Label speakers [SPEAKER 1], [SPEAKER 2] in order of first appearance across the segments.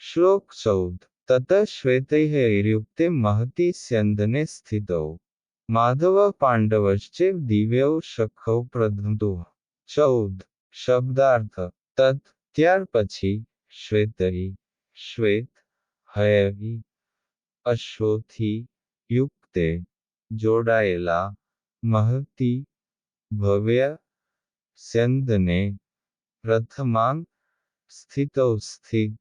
[SPEAKER 1] શ્લોક ચૌદ તત શ્વેતૈર્યુક્તે મહતી સ્યંદને સ્થિતૌ માધવ પાંડવશ્ચે દિવ્યૌ શખૌ પ્રધંતુ ચૌદ શબ્દાર્થ તત ત્યાર પછી શ્વેતઈ શ્વેત હયઈ અશ્વથી યુક્તે જોડાયેલા મહતી ભવ્ય સ્યંદને રથમાંગ સ્થિતૌ સ્થિત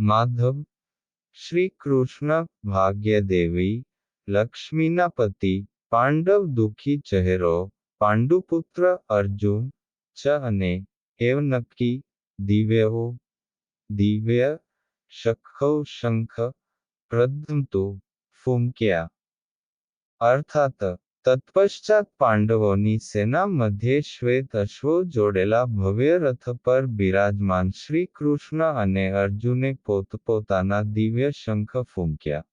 [SPEAKER 1] માધવ, શ્રી કૃષ્ણ, ભાગ્યદેવી, લક્ષ્મીના પતિ, પાંડવ દુઃખી ચહેરો, પાંડુપુત્ર અર્જુન ચ અને એવ નક્કી દિવ્યઓ દિવ્ય, શખૌ શંખ પ્રદ્મતુ ફૂંક્યા. અર્થાત તત્પશ્ચાત પાંડવોની સેના મધ્યે શ્વેત અશ્વો જોડેલા ભવ્ય રથ પર બિરાજમાન શ્રી કૃષ્ણ અને અર્જુને પોતપોતાના દિવ્ય શંખ ફૂંક્યા.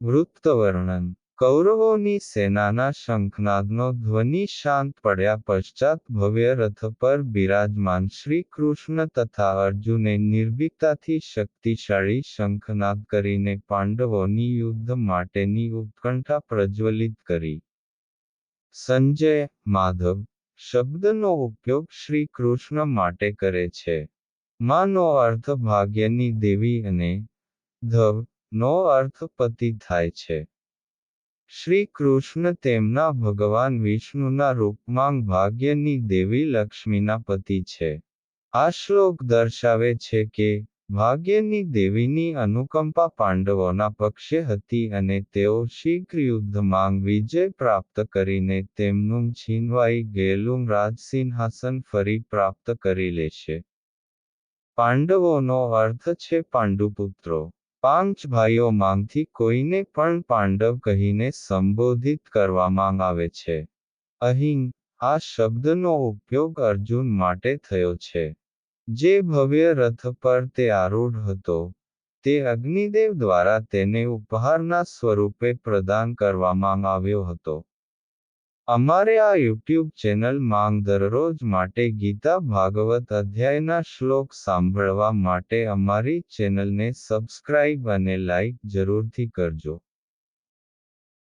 [SPEAKER 1] વૃત્તવર્ણન કૌરવોની સેનાના શંખનાદનો ધ્વનિ શાંત પડ્યા પશ્ચાત ભવ્ય રથ પર બિરાજમાન શ્રી કૃષ્ણ તથા અર્જુને નિર્ભીકતાથી શક્તિશાળી શંખનાદ કરીને પાંડવોની યુદ્ધ માટેની ઉત્કંઠા પ્રજ્વલિત કરી. સંજય માધવ શબ્દનો ઉપયોગ શ્રી કૃષ્ણ માટે કરે છે. માનો અર્થ ભાગ્યની દેવી અને ધવ નો અર્થ પતિ થાય છે. શ્રી કૃષ્ણ તેમના ભગવાન વિષ્ણુના રૂપમાં ભાગ્યની દેવી લક્ષ્મીના પતિ છે. આ શ્લોક દર્શાવે છે કે, ભાગ્યની દેવીની અનુકંપા પાંડવોના પક્ષે હતી અને તેઓ શીઘ્ર યુદ્ધમાં વિજય પ્રાપ્ત કરીને તેમનું છીનવાઈ ગયેલું રાજસિંહાસન ફરી પ્રાપ્ત કરી લેશે. પાંડવોનો અર્થ છે પાંડુપુત્રો. પાંચ ભાઈઓમાંથી કોઈને પણ પાંડવ કહીને સંબોધિત કરવામાં આવે છે. અહીં, આ શબ્દનો ઉપયોગ અર્જુન માટે થયો છે. જે ભવ્ય રથ પર તે આરૂઢ હતો. તે અગ્નિદેવ દ્વારા તેને ઉપહારના સ્વરૂપે પ્રદાન કરવામાં આવ્યો હતો. અમારે આ યુટ્યુબ ચેનલ માંગ દરરોજ માટે ગીતા ભાગવત અધ્યાયના શ્લોક સાંભળવા માટે અમારી ચેનલને સબસ્ક્રાઇબ અને લાઇક જરૂરથી કરજો.